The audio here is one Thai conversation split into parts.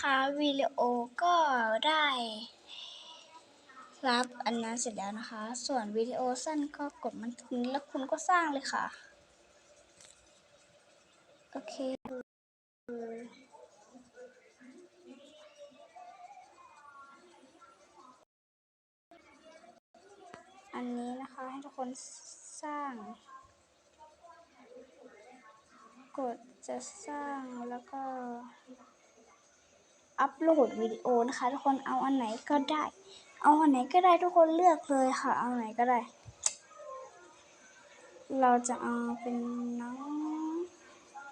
นะคะวิดีโอก็ได้รับอันนั้นเสร็จแล้วนะคะ ส่วนวิดีโอสั้นก็กดมันตรงนี้แล้วคุณก็สร้างเลยค่ะ โอเค อันนี้นะคะให้ทุกคนสร้าง กดจะสร้างแล้วก็ อัปโหลดวิดีโอนะคะทุกคนเอาอันไหนก็ได้ เอาอันไหนก็ได้ทุกคนเลือกเลยค่ะ เอาไหนก็ได้ เราจะเอาเป็นน้อง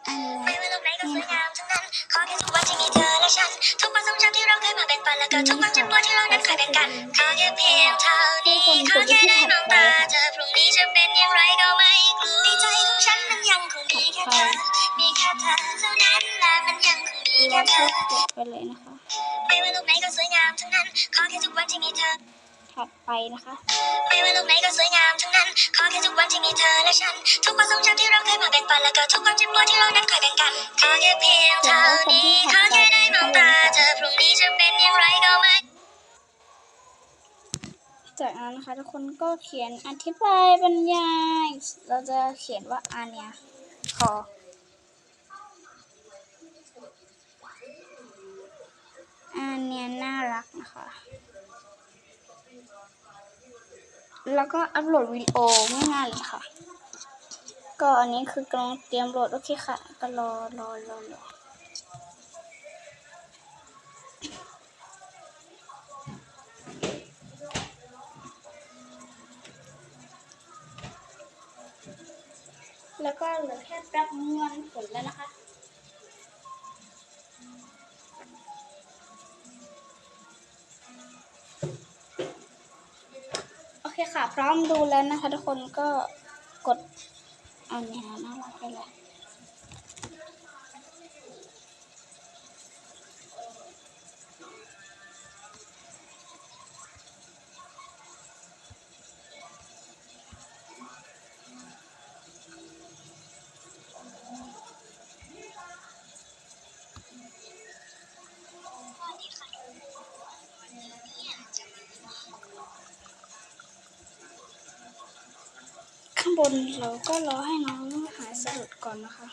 อันไม่นี้ว่าโลกไหนก็สวยงามทั้งนั้นขอแค่รู้ว่าจะมีเธอ ฉันทุกความทรงจำที่เราเคยมาเป็นปันแล้วก็ทุกความเจ็บปวดที่เรานั้นเคยเป็นกันขอแค่เพียงเท่านี้ขอแค่ได้มองตาเธอพรุ่งนี้จะเป็นอย่างไรก็ไม่กลัวในใจของฉันมันยังคงมีแค่เธอ มีแค่เธอเท่านั้นและมันยังคงมีเราแค่เธก็อกดไปเลยนะคะไม่ว่าโลกไหนก็สวยงามทั้งนั้น ขอแค่ทุกวันที่มีเธอ ถัดไปนะคะไม่ว่าโลกไหนก็สวยงามทั้งนั้น ขอแค่ทุกวันที่มีเธอและฉัน ทุกความทรงจำที่เราเคยมาเป็นปัน แล้วก็ทุกความเจ็บปวดที่เรานั้นเคยเป็นกัน ขอแค่เพียงเท่านี้ ขอแค่ได้มองตาเธอพรุ่งนี้จะเป็นอย่างไรก็ไม่จากนั้นนะคะทุกคนก็เขียนอธิบายบรรยาย เราจะเขียนว่าอันเนี้ยขออันเนี้ยน่ารักนะคะ แล้วก็อัปโหลดวิดีโอง่ายๆเลยค่ะ ก็อันนี้คือกำลังเตรียมโหลดโอเคค่ะ ก็รอรอรอรอแล้วก็เหลือแค่แประมวลผลแล้วนะ คค่ะ พร้อมดูแล้วนะคะ ทุกคนก็กดเอาเนี้น่ารักไปเลย ข้างบนเราก็รอให้น้องหายสะดุดก่อนนะคะ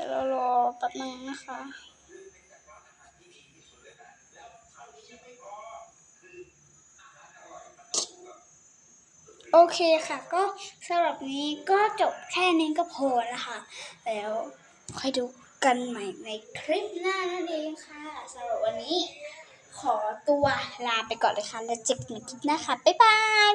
ดี๋ยวเรารอแป๊บนึงนะคะ โอเคค่ะ ก็สำหรับนี้ก็จบแค่นี้ก็พอนะคะแล้วค่อยดูกันใหม่ในคลิปหน้านั่นเองค่ะสำหรับวันนี้ขอตัวลาไปก่อนเลยค่ะ แล้วเจอกันคลิปหน้าค่ะ บ๊ายบาย